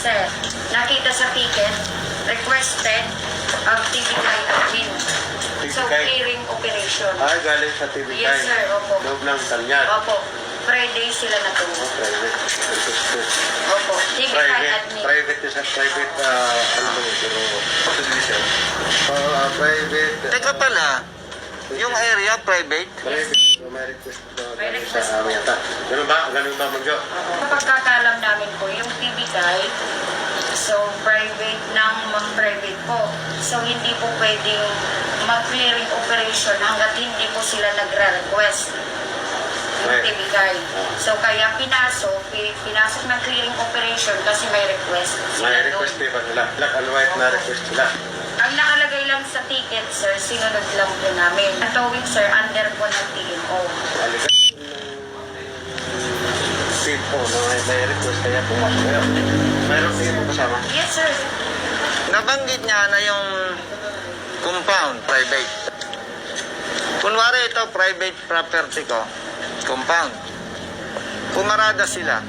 sir. Nakita sa ticket, requested of TBI admin. So, TBI? clearing operation. Ay, galing sa TV Yes, sir. Opo. Loob ng Tanyan. Opo. Friday sila Oh, natulog. private. Opo. TBI Private. admin. Private is a private, ah, ano ba yun, pero... Subdivision. Ah, private. Teka pala, yung area private, Private. May request daw May request sa amin yata. Ganun ba? Ganun ba, Magjo? Sa pagkakalam namin po, yung TBI, so private ng mag-private po. So hindi po pwedeng mag-clearing operation hanggat hindi po sila nagre-request yung Right. TBI. So kaya pinasok, pi- pinasok ng clearing operation kasi may request sila May doon. request din ba sila? Black and white na request sila. Ang nakalagay lang sa ticket, sir, sinunod lang po namin. Ang towing, sir, under po ng TMO. Seat po, na may, may request kaya pumasok kayo. Mayroon tingin mo kasama? Yes, sir. nabanggit niya na yung compound private. Kunwari ito private property ko, compound. Pumarada sila.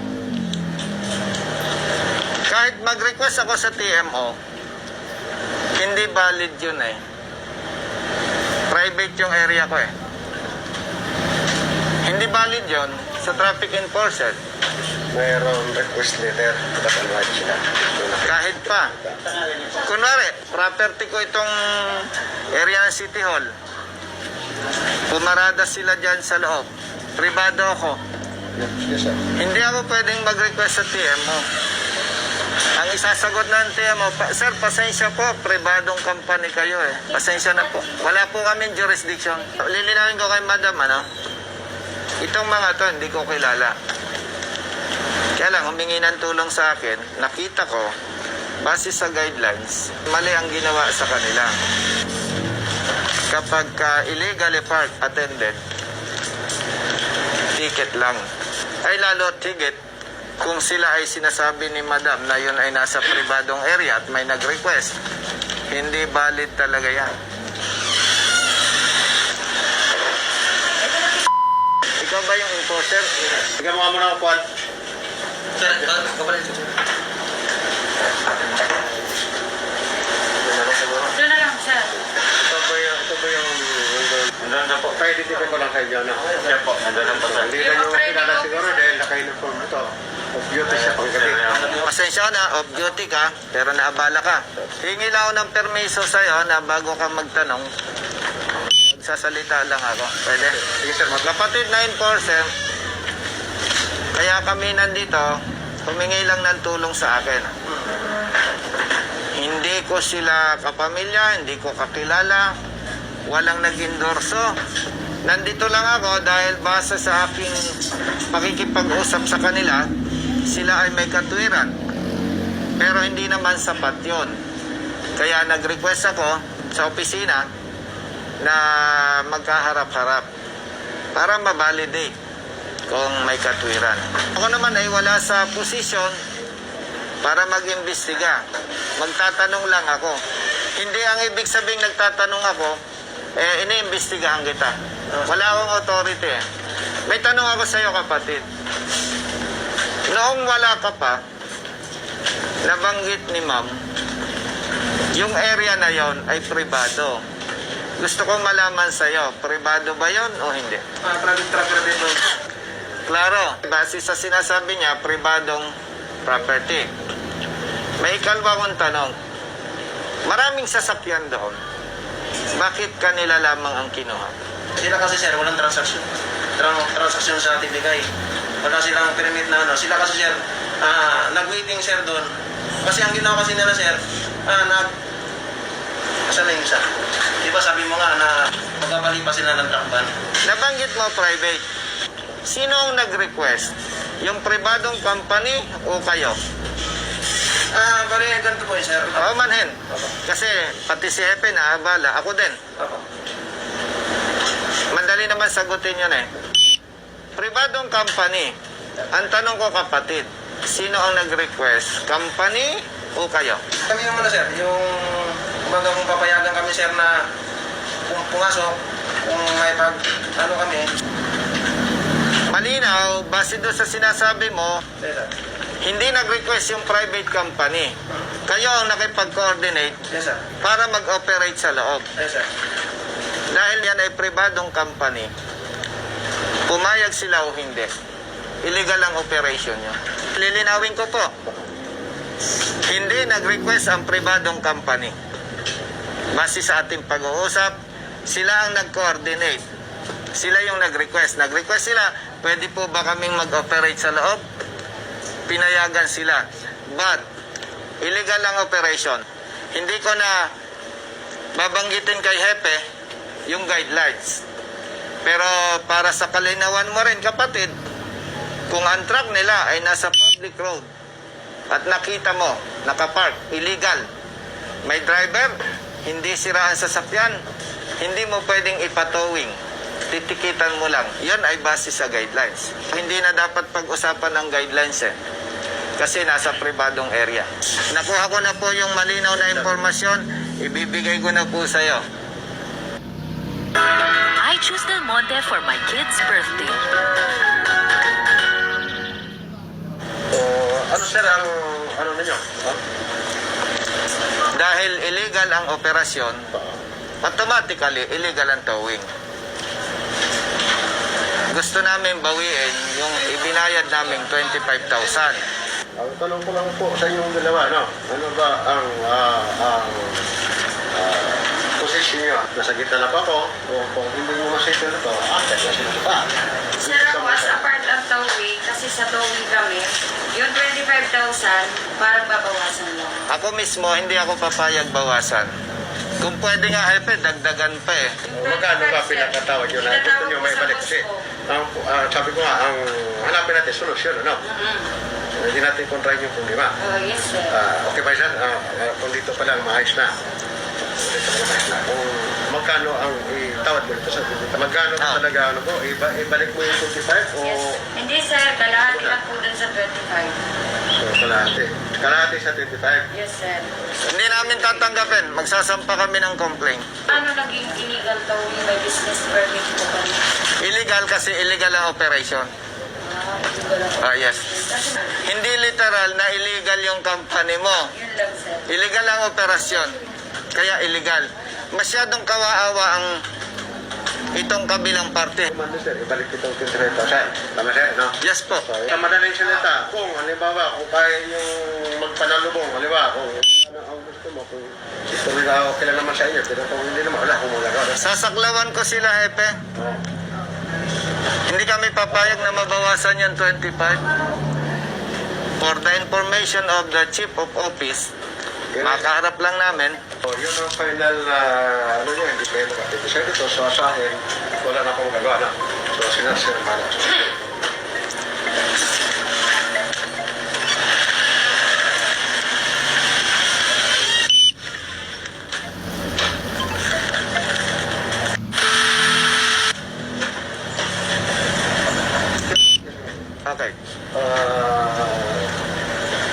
Kahit mag-request ako sa TMO, hindi valid yun eh. Private yung area ko eh. Hindi valid yun sa traffic enforcer. Mayroon request letter. So, nakita. Kahit pa. Kunwari, property ko itong area ng City Hall. Pumarada sila dyan sa loob. Privado ako. Yes, sir. Hindi ako pwedeng mag-request sa TMO. Ang isasagot ng TMO, pa, Sir, pasensya po, pribadong company kayo eh. Pasensya na po. Wala po kami jurisdiction. Lilinawin ko kay madam, ano? Itong mga to, hindi ko kilala. Kaya lang, humingi ng tulong sa akin, nakita ko, base sa guidelines, mali ang ginawa sa kanila. Kapag ka illegally parked attended, ticket lang. Ay lalo ticket kung sila ay sinasabi ni madam na yun ay nasa pribadong area at may nag-request. Hindi valid talaga yan. Ikaw ba yung enforcer? Bigyan mo nga muna ako, Juan. Doon na lang, sir. Ito ba yung, ito ba yung, Nandun na po. kaya dito ko lang kayo dyan. ah. Siya po, nandun na po sir. Hindi na nyo makilala siguro dahil naka-uniform ito. Of duty siya. Pasensya na, off duty ka, pero naabala ka. Hingi lang ako ng permiso sa'yo na bago ka magtanong, magsasalita lang ako. Pwede? Sige sir, Kapatid na enforcer, kaya kami nandito, humingi lang ng tulong sa akin. Hindi ko sila kapamilya, hindi ko kakilala, walang nag-endorso. Nandito lang ako dahil base sa aking pakikipag-usap sa kanila, sila ay may katwiran. Pero hindi naman sapat yon. Kaya nag-request ako sa opisina na magkaharap-harap para ma-validate kung may katwiran. Ako naman ay wala sa posisyon para mag-imbestiga. Magtatanong lang ako. Hindi ang ibig sabihin nagtatanong ako, eh, iniimbestigahan kita. Wala akong authority. May tanong ako sa iyo kapatid. Noong wala ka pa, nabanggit ni ma'am, yung area na yon ay privado. Gusto ko malaman sa iyo, privado ba yon o hindi? private trucker din mo. Klaro, base sa sinasabi niya, pribadong property. May ikalwa kong tanong. Maraming sasakyan doon. Bakit kanila lamang ang kinuha? Sila kasi sir, walang transaction. Tran- transaction sa ating bigay. Wala silang permit na ano. Sila kasi sir, ah, nag-waiting sir doon. Kasi ang ginawa kasi nila sir, ah, nag... Saan na yung isa? Di ba sabi mo nga na magkabali pa sila ng truck ban? Nabanggit mo private. Sino ang nag-request? Yung pribadong company o kayo? Ah, bali, ganito po eh, sir. Oo manhen. Kasi pati si Hepe naabala. Ako din. Opo. Madali naman sagutin yun eh. Pribadong company. Ang tanong ko kapatid, sino ang nag-request? Company o kayo? Kami naman na sir, yung kumbaga kung papayagan kami sir na kung pumasok, kung may pag, ano kami, Malinaw, base doon sa sinasabi mo, sir, Hindi nag-request yung private company. Kayo ang nakipag-coordinate Yes, sir. para mag-operate sa loob. Yes, sir. Dahil yan ay pribadong company, pumayag sila o hindi. Illegal ang operation nyo. Lilinawin ko po. Hindi nag-request ang pribadong company. Base sa ating pag-uusap, sila ang nag-coordinate. Sila yung nag-request. Nag-request sila, pwede po ba kaming mag-operate sa loob? Pinayagan sila. But, illegal ang operation. Hindi ko na babanggitin kay Hepe yung guidelines. Pero para sa kalinawan mo rin kapatid, kung ang truck nila ay nasa public road at nakita mo, nakapark, illegal, may driver, hindi sira ang sasakyan, hindi mo pwedeng ipatowing. Titikitan mo lang. Yan ay base sa guidelines. Hindi na dapat pag-usapan ng guidelines eh. Kasi nasa pribadong area. Nakuha ko na po yung malinaw na impormasyon. Ibibigay ko na po sa'yo. I choose Del Monte for my kid's birthday. So, ano, sir, ang ano ninyo? Huh? Dahil illegal ang operasyon, automatically illegal ang towing. Gusto namin bawiin yung ibinayad namin 25,000. Ang tanong ko lang po sa inyong dalawa, no? Ano ba ang ah, ang ah, posisyon niyo? Nasa gitna na ba ako? O kung hindi mo masito na to, akit na sila pa. Sir, ako as a part of towing, kasi sa towing kami, yung 25,000, parang babawasan lang. Ako mismo, hindi ako papayag bawasan. Kung pwede nga, Hepe, dagdagan pa eh. Magkano ba pinakatawad yun na gusto niyo may balik? Kasi ang, ah, sabi ko nga, ang hanapin natin solusyon, ano? Mm-hmm. Hindi natin kontrahin yung problema. Oh, yes, sir. Ah, okay ba yan? Ah, ah, kung dito pa lang maayos na. Kung magkano ang itawad mo dito sa dito, magkano Ah. talaga ano po, iba, ibalik mo yung 25 o Yes. Hindi, sir. Kalahati lang po dun sa 25. so, kalahati. Kalahati sa 25. Yes, sir. Hindi namin tatanggapin. Magsasampa kami ng complaint. Ano naging illegal towing by business permit po kami? Illegal kasi illegal ang operation. Ah, illegal ako. Ah, yes. Kasi, Hindi literal na illegal yung company mo. yun lang, sir. Illegal ang operasyon. Kaya illegal. Masyadong kawaawa ang itong kabilang parte. Kumanda sir, ibalik itong 25,000. Tama sir, no? Yes po. So, sa madaling salita, kung halimbawa, kung kaya yung magpanalubong, halimbawa, kung ano ang gusto mo, kung gusto nila okay lang naman sa inyo, pero kung hindi naman, wala kung wala ka. Sasaklawan ko sila, Hepe. Hindi kami papayag na mabawasan yung 25. For the information of the Chief of Office, makaharap lang namin, So, yun ang final na, ano nyo, hindi kayo. So, sa akin, wala na akong gagawa na. So, sinasir para. okay. Ah,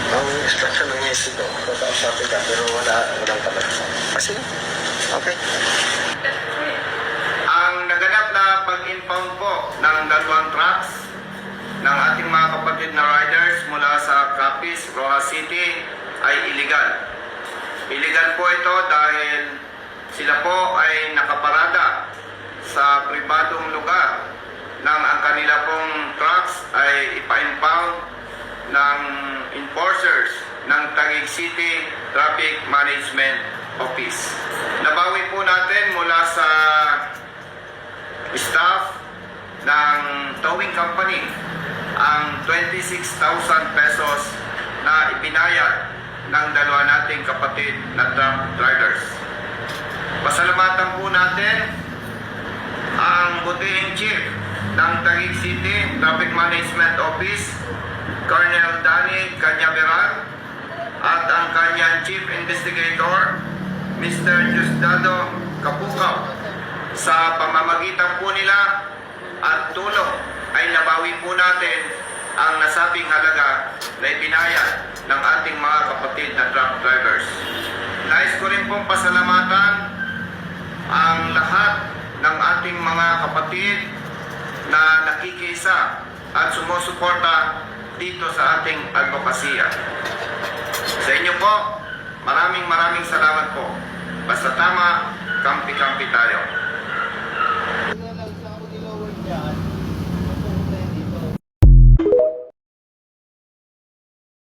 ang instruction ng ngisi ko, kakausapin ka, pero wala, walang talaga. Kasi, okay. Ang naganap na pag-impound po ng dalawang trucks ng ating mga kapatid na riders mula sa Capiz, Rojas City ay illegal. Illegal po ito dahil sila po ay nakaparada sa pribadong lugar nang ang kanila pong trucks ay ipa-impound ng enforcers ng Taguig City Traffic Management Office. Nabawi po natin mula sa staff ng towing company ang 26,000 pesos na ipinayad ng dalawa nating kapatid na truck drivers. Pasalamatan po natin ang butihing chief ng Taguig City Traffic Management Office, Colonel Danny Canyaveral, at ang kanyang Chief Investigator, Mr. Diosdado Kapukaw. Sa pamamagitan po nila at tulong ay nabawi po natin ang nasabing halaga na ibinayad ng ating mga kapatid na truck drivers. Nais ko rin pong pasalamatan ang lahat ng ating mga kapatid na nakikisa at sumusuporta dito sa ating advokasya. Sa inyo po, maraming maraming salamat po. Basta tama, kampi-kampi tayo.